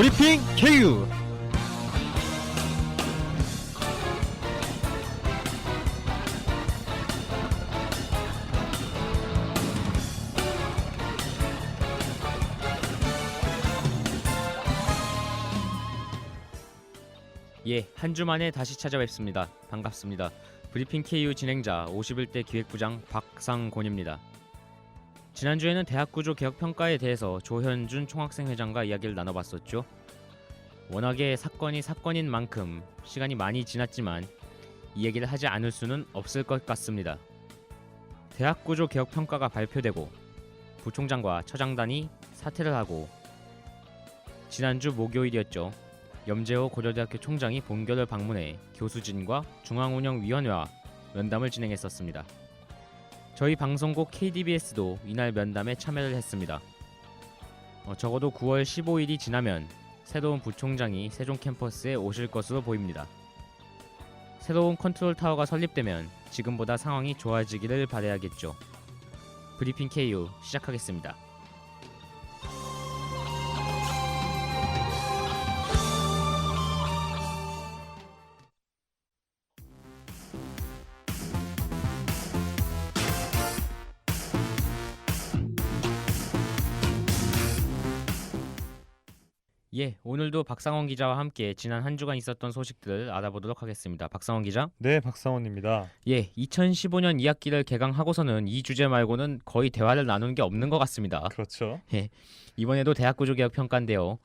브리핑 KU 예, 한 주 만에 다시 찾아뵙습니다. 반갑습니다. 브리핑 KU 진행자 51대 기획부장 박상곤입니다. 지난주에는 대학 구조 개혁 평가에 대해서 조현준 총학생 회장과 이야기를 나눠봤었죠. 워낙에 사건이 사건인 만큼 시간이 많이 지났지만 이 얘기를 하지 않을 수는 없을 것 같습니다. 대학 구조 개혁 평가가 발표되고 부총장과 처장단이 사퇴를 하고 지난주 목요일이었죠. 염재호 고려대학교 총장이 본교를 방문해 교수진과 중앙운영위원회와 면담을 진행했었습니다. 저희 방송국 KDBS도 이날 면담에 참여를 했습니다. 어, 적어도 9월 15일이 지나면 새로운 부총장이 세종 캠퍼스에 오실 것으로 보입니다. 새로운 컨트롤 타워가 설립되면 지금보다 상황이 좋아지기를 바라야겠죠. 브리핑 KU 시작하겠습니다. 예, 오늘도 박상원 기자와 함께 지난 한 주간 있었던 소식들을 알아보도록 하겠습니다. 박상원 기자. 네, 박상원입니다. 예, 2015년 2학기를 개강하고서는 이 주제 말고는 거의 대화를 나누는 게 없는 것 같습니다. 그렇죠. 이번에도 대학 구조 개혁 평가인데요.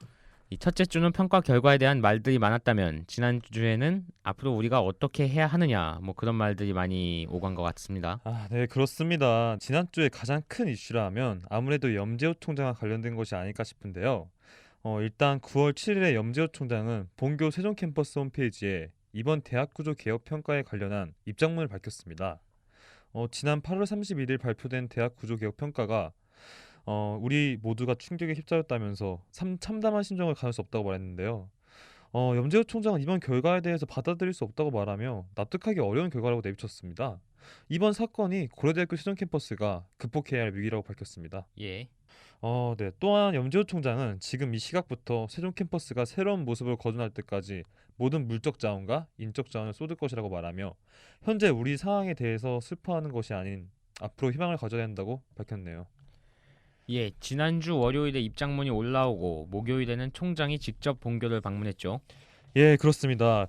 이 첫째 주는 평가 결과에 대한 말들이 많았다면 지난 주에는 앞으로 우리가 어떻게 해야 하느냐 뭐 그런 말들이 많이 오간 것 같습니다. 아, 네, 그렇습니다. 지난 주에 가장 큰 이슈라 하면 아무래도 염재호 총장과 관련된 것이 아닐까 싶은데요. 어, 일단 9월 7일에 염재호 총장은 본교 세종 캠퍼스 홈페이지에 이번 대학 구조 개혁 평가에 관련한 입장문을 밝혔습니다. 어, 지난 8월 31일 발표된 대학 구조 개혁 평가가 어, 우리 모두가 충격에 휩싸였다면서 참, 참담한 심정을 가눌 수 없다고 말했는데요. 어, 염재호 총장은 이번 결과에 대해서 받아들일 수 없다고 말하며 납득하기 어려운 결과라고 내비쳤습니다. 이번 사건이 고려대학교 세종 캠퍼스가 극복해야 할 위기라고 밝혔습니다. 예. 어, 네. 또한 염재호 총장은 지금 이 시각부터 세종 캠퍼스가 새로운 모습을 거듭날 때까지 모든 물적 자원과 인적 자원을 쏟을 것이라고 말하며 현재 우리 상황에 대해서 슬퍼하는 것이 아닌 앞으로 희망을 가져야 한다고 밝혔네요. 예, 지난주 월요일에 입장문이 올라오고 목요일에는 총장이 직접 본교를 방문했죠. 예, 그렇습니다.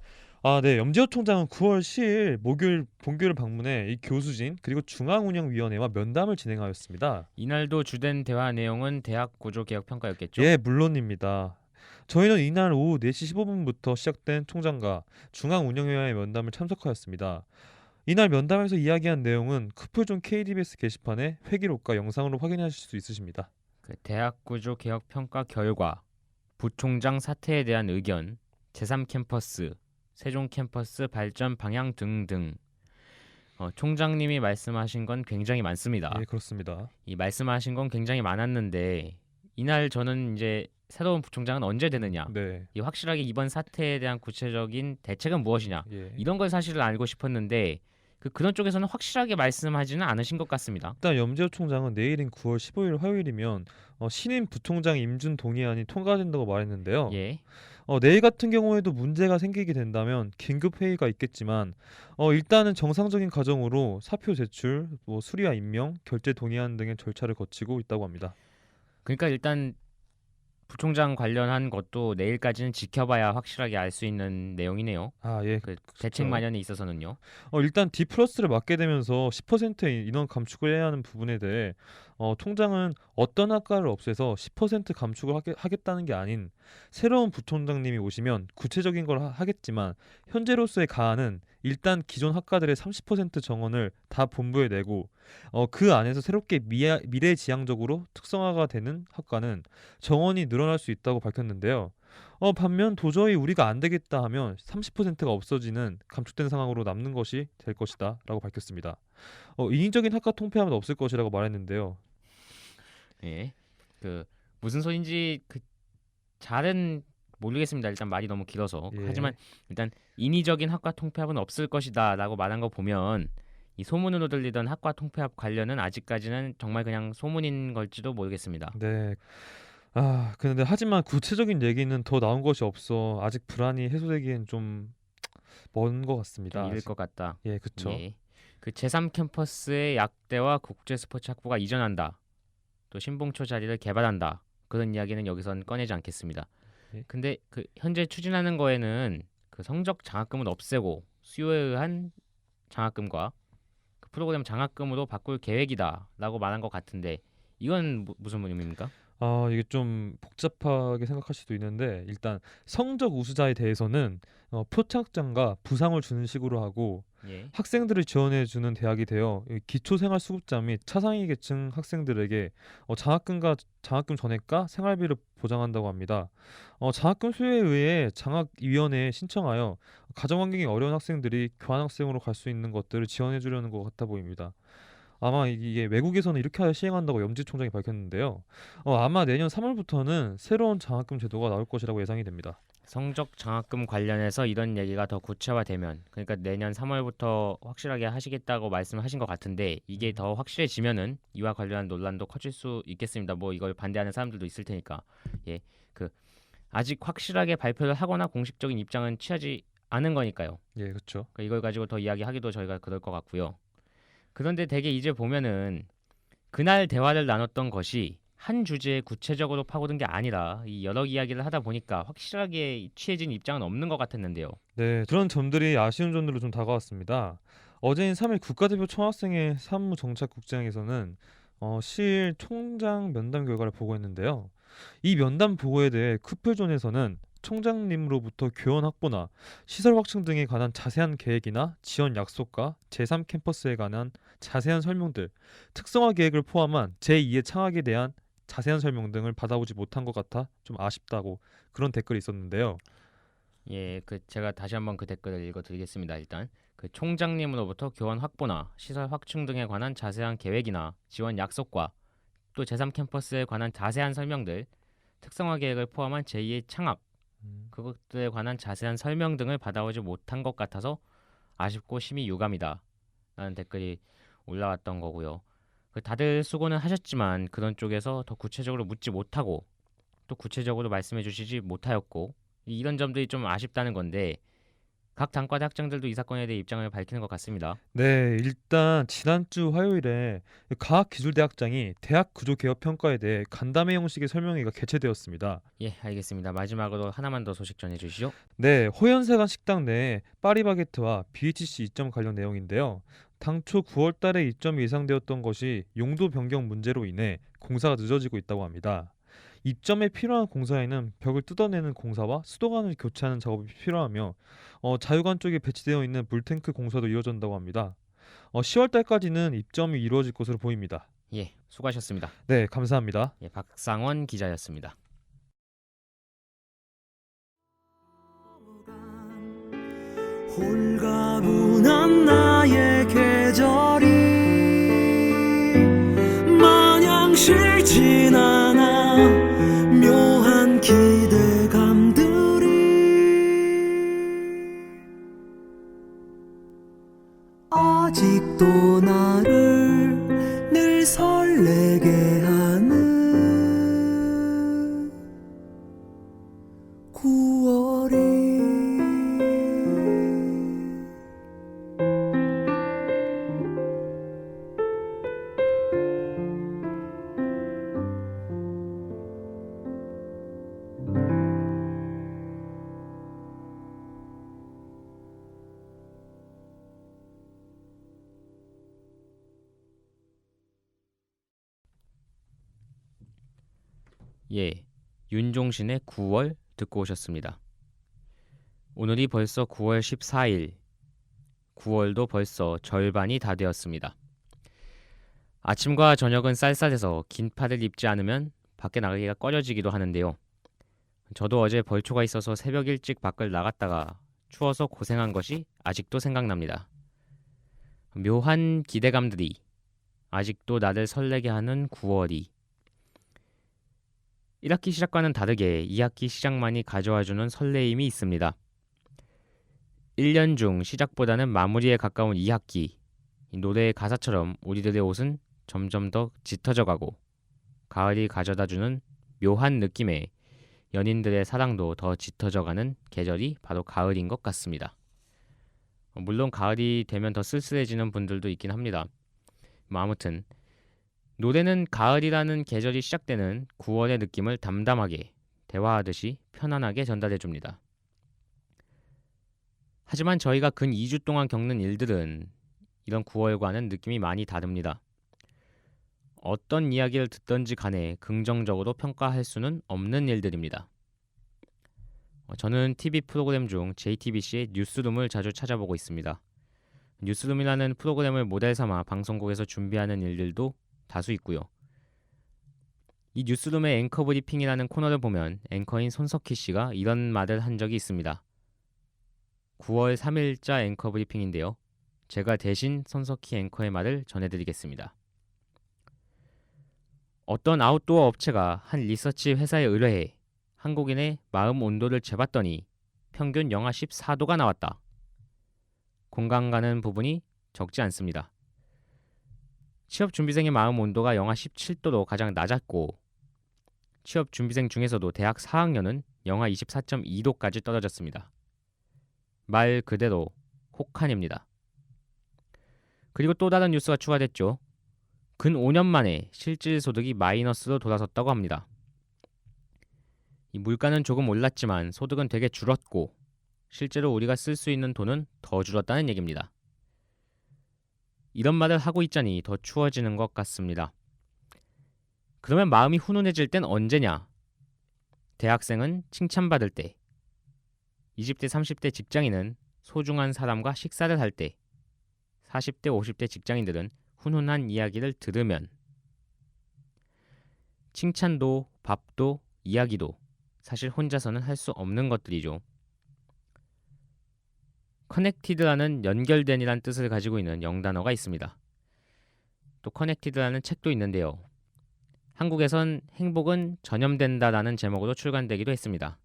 아, 네. 염재호 총장은 9월 10일 목요일 본교를 방문해 이 교수진 그리고 중앙운영위원회와 면담을 진행하였습니다. 이날도 주된 대화 내용은 대학 구조 개혁 평가였겠죠. 예, 물론입니다. 저희는 이날 오후 4시 15분부터 시작된 총장과 중앙운영위원회 면담을 참석하였습니다. 이날 면담에서 이야기한 내용은 쿠플존 KDBS 게시판에 회기록과 영상으로 확인하실 수 있으십니다. 그 대학 구조 개혁 평가 결과, 부총장 사퇴에 대한 의견, 제3 캠퍼스, 세종 캠퍼스 발전 방향 등등. 어, 총장님이 말씀하신 건 굉장히 많습니다. 예, 그렇습니다. 이 말씀하신 건 굉장히 많았는데 이날 저는 이제 새로운 부총장은 언제 되느냐, 네. 이 확실하게 이번 사태에 대한 구체적인 대책은 무엇이냐 예. 이런 걸 사실을 알고 싶었는데 그 그런 쪽에서는 확실하게 말씀하지는 않으신 것 같습니다. 일단 염재호 총장은 내일인 9월 15일 화요일이면 어, 신임 부총장 임준 동의안이 통과된다고 말했는데요. 예. 어, 내일 같은 경우에도 문제가 생기게 된다면 긴급 회의가 있겠지만 어, 일단은 정상적인 과정으로 사표 제출, 뭐 수리와 임명, 결재 동의안 등의 절차를 거치고 있다고 합니다. 그러니까 일단 부총장 관련한 것도 내일까지는 지켜봐야 확실하게 알 수 있는 내용이네요. 아 예. 그 대책 마련에 있어서는요. 어, 일단 D 플러스를 맡게 되면서 10%의 인원 감축을 해야 하는 부분에 대해 어, 통장은 어떤 학과를 없애서 10% 감축을 하게, 하겠 다는 게 아닌 새로운 부총장님이 오시면 구체적인 걸 하, 하겠지만 현재로서의 가안은 일단 기존 학과들의 30% 정원을 다 본부에 내고 어, 그 안에서 새롭게 미래, 미래지향적으로 특성화가 되는 학과는 정원이 늘어날 수 있다고 밝혔는데요. 어, 반면 도저히 우리가 안 되겠다 하면 30%가 없어지는 감축된 상황으로 남는 것이 될 것이다 라고 밝혔습니다. 어, 인위적인 학과 통폐합은 없을 것이라고 말했는데요. 예. 그 무슨 소린지 그 잘은 모르겠습니다. 일단 말이 너무 길어서. 예. 하지만 일단 인위적인 학과 통폐합은 없을 것이다라고 말한 거 보면 이 소문으로 들리던 학과 통폐합 관련은 아직까지는 정말 그냥 소문인 걸지도 모르겠습니다. 네. 아, 근데 하지만 구체적인 얘기는 더 나온 것이 없어 아직 불안이 해소되기엔 좀 먼것좀 같습니다. 이를 아직. 것 같다. 예, 그쵸. 예. 그 제3 캠퍼스의 약대와 국제 스포츠 학부가 이전한다. 또 신봉초 자리를 개발한다. 그런 이야기는 여기선 꺼내지 않겠습니다. 예. 근데 그 현재 추진하는 거에는 그 성적 장학금은 없애고 수요에 의한 장학금과 그 프로그램 장학금으로 바꿀 계획이다라고 말한 것 같은데 이건 무, 무슨 의미입니까? 아, 이게 좀 복잡하게 생각할 수도 있는데 일단 성적 우수자에 대해서는 어, 표창장과 부상을 주는 식으로 하고 예. 학생들을 지원해 주는 대학이 되어 이 기초생활수급자 및 차상위 계층 학생들에게 어, 장학금과 장학금 전액과 생활비를 보장한다고 합니다. 어, 장학금 수요에 의해 장학위원회에 신청하여 가정 환경이 어려운 학생들이 교환학생으로 갈 수 있는 것들을 지원해 주려는 것 같아 보입니다. 아마 이게 외국에서는 이렇게 시행한다고 염지 총장이 밝혔는데요. 어, 아마 내년 3월부터는 새로운 장학금 제도가 나올 것이라고 예상이 됩니다. 성적 장학금 관련해서 이런 얘기가 더 구체화되면 그러니까 내년 3월부터 확실하게 하시겠다고 말씀하신 것 같은데 이게 더 확실해지면은 이와 관련한 논란도 커질 수 있겠습니다. 뭐 이걸 반대하는 사람들도 있을 테니까 예 그 아직 확실하게 발표를 하거나 공식적인 입장은 취하지 않은 거니까요. 예, 그렇죠. 그러니까 이걸 가지고 더 이야기하기도 저희가 그럴 것 같고요. 그런데 되게 이제 보면은 그날 대화를 나눴던 것이 한 주제에 구체적으로 파고든 게 아니라 이 여러 이야기를 하다 보니까 확실하게 취해진 입장은 없는 것 같았는데요. 네, 그런 점들이 아쉬운 점들로 좀 다가왔습니다. 어제인 3일 국가대표 총학생회 사무정착국장에서는 어, 시일 총장 면담 결과를 보고했는데요. 이 면담 보고에 대해 쿠플존에서는 총장님으로부터 교원 확보나 시설 확충 등에 관한 자세한 계획이나 지원 약속과 제3 캠퍼스에 관한 자세한 설명들, 특성화 계획을 포함한 제2의 창학에 대한 자세한 설명 등을 받아오지 못한 것 같아 좀 아쉽다고 그런 댓글이 있었는데요. 예, 그 제가 다시 한번 그 댓글을 읽어드리겠습니다. 일단 그 총장님으로부터 교원 확보나 시설 확충 등에 관한 자세한 계획이나 지원 약속과 또 제3 캠퍼스에 관한 자세한 설명들, 특성화 계획을 포함한 제2의 창학 음. 그것들에 관한 자세한 설명 등을 받아오지 못한 것 같아서 아쉽고 심히 유감이다. 라는 댓글이 올라왔던 거고요. 그 다들 수고는 하셨지만 그런 쪽에서 더 구체적으로 묻지 못하고 또 구체적으로 말씀해 주시지 못하였고 이런 점들이 좀 아쉽다는 건데 각 단과대 학장들도 이 사건에 대해 입장을 밝히는 것 같습니다. 네, 일단 지난주 화요일에 과학기술대학장이 대학 구조 개혁 평가에 대해 간담회 형식의 설명회가 개최되었습니다. 예, 알겠습니다. 마지막으로 하나만 더 소식 전해 주시죠. 네, 호연세관 식당 내 파리바게트와 BHC 입점 관련 내용인데요. 당초 9월 달에 입점이 예상되었던 것이 용도 변경 문제로 인해 공사가 늦어지고 있다고 합니다. 입점에 필요한 공사에는 벽을 뜯어내는 공사와 수도관을 교체하는 작업이 필요하며 어, 자유관 쪽에 배치되어 있는 물탱크 공사도 이어진다고 합니다. 어, 10월 달까지는 입점이 이루어질 것으로 보입니다. 예, 수고하셨습니다. 네, 감사합니다. 예, 박상원 기자였습니다. 홀가분 한 나의 계절이 마냥 싫진 않아. 묘한 기대감들이. 아직도 나를 예, 윤종신의 9월 듣고 오셨습니다. 오늘이 벌써 9월 14일. 9월도 벌써 절반이 다 되었습니다. 아침과 저녁은 쌀쌀해서 긴 팔을 입지 않으면 밖에 나가기가 꺼려지기도 하는데요. 저도 어제 벌초가 있어서 새벽 일찍 밖을 나갔다가 추워서 고생한 것이 아직도 생각납니다. 묘한 기대감들이 아직도 나를 설레게 하는 9월이 1학기 시작과는 다르게 2학기 시작만이 가져와주는 설레임이 있습니다. 1년 중 시작보다는 마무리에 가까운 2학기. 이 노래의 가사처럼 우리들의 옷은 점점 더 짙어져 가고 가을이 가져다 주는 묘한 느낌에 연인들의 사랑도 더 짙어져 가는 계절이 바로 가을인 것 같습니다. 어, 물론 가을이 되면 더 쓸쓸해지는 분들도 있긴 합니다. 뭐 아무튼 노래는 가을이라는 계절이 시작되는 9월의 느낌을 담담하게 대화하듯이 편안하게 전달해 줍니다. 하지만 저희가 근 2주 동안 겪는 일들은 이런 9월과는 느낌이 많이 다릅니다. 어떤 이야기를 듣던지 간에 긍정적으로 평가할 수는 없는 일들입니다. 어, 저는 TV 프로그램 중 JTBC의 뉴스룸을 자주 찾아보고 있습니다. 뉴스룸이라는 프로그램을 모델 삼아 방송국에서 준비하는 일들도 다수 있고요. 이 뉴스룸의 앵커 브리핑이라는 코너를 보면 앵커인 손석희 씨가 이런 말을 한 적이 있습니다. 9월 3일자 앵커 브리핑인데요. 제가 대신 손석희 앵커의 말을 전해드리겠습니다. 어떤 아웃도어 업체가 한 리서치 회사에 의뢰해 한국인의 마음 온도를 재봤더니 평균 영하 14도가 나왔다. 공감 가는 부분이 적지 않습니다. 취업 준비생의 마음 온도가 영하 17도로 가장 낮았고 취업 준비생 중에서도 대학 4학년은 영하 24.2도까지 떨어졌습니다. 말 그대로 혹한입니다. 그리고 또 다른 뉴스가 추가됐죠. 근 5년 만에 실질 소득이 마이너스로 돌아섰다고 합니다. 이 물가는 조금 올랐지만 소득은 되게 줄었고 실제로 우리가 쓸 수 있는 돈은 더 줄었다는 얘기입니다. 이런 말을 하고 있자니 더 추워지는 것 같습니다. 그러면 마음이 훈훈해질 땐 언제냐? 대학생은 칭찬받을 때, 20대 30대 직장인은 소중한 사람과 식사를 할 때, 40대 50대 직장인들은 훈훈한 이야기를 들으면 칭찬도 밥도 이야기도 사실 혼자서는 할 수 없는 것들이죠. 커넥티드라는 연결된이란 뜻을 가지고 있는 영단어가 있습니다. 또 커넥티드라는 책도 있는데요. 한국에선 행복은 전염된다라는 제목으로 출간되기도 했습니다.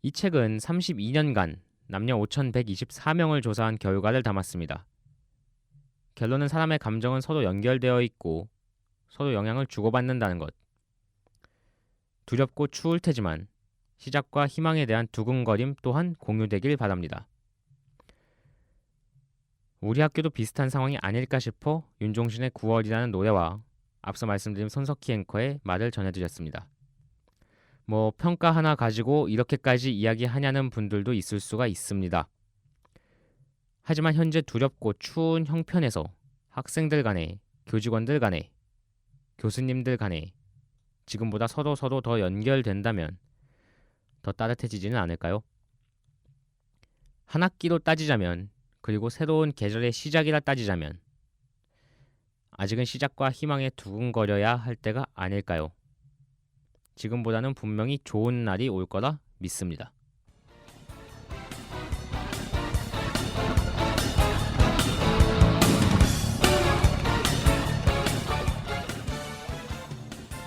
이 책은 32년간 남녀 5,124명을 조사한 결과를 담았습니다. 결론은 사람의 감정은 서로 연결되어 있고 서로 영향을 주고받는다는 것. 두렵고 추울 테지만 시작과 희망에 대한 두근거림 또한 공유되길 바랍니다. 우리 학교도 비슷한 상황이 아닐까 싶어 윤종신의 9월이라는 노래와 앞서 말씀드린 손석희 앵커의 말을 전해드렸습니다. 뭐 평가 하나 가지고 이렇게까지 이야기하냐는 분들도 있을 수가 있습니다. 하지만 현재 두렵고 추운 형편에서 학생들 간에 교직원들 간에 교수님들 간에 지금보다 서로 서로 더 연결된다면 더 따뜻해지지는 않을까요? 한 학기로 따지자면 그리고 새로운 계절의 시작이라 따지자면 아직은 시작과 희망에 두근거려야 할 때가 아닐까요? 지금보다는 분명히 좋은 날이 올 거라 믿습니다.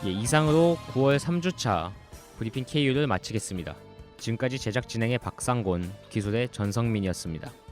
예, 이상으로 9월 3주차 브리핑 KU를 마치겠습니다. 지금까지 제작 진행의 박상곤, 기술의 전성민이었습니다.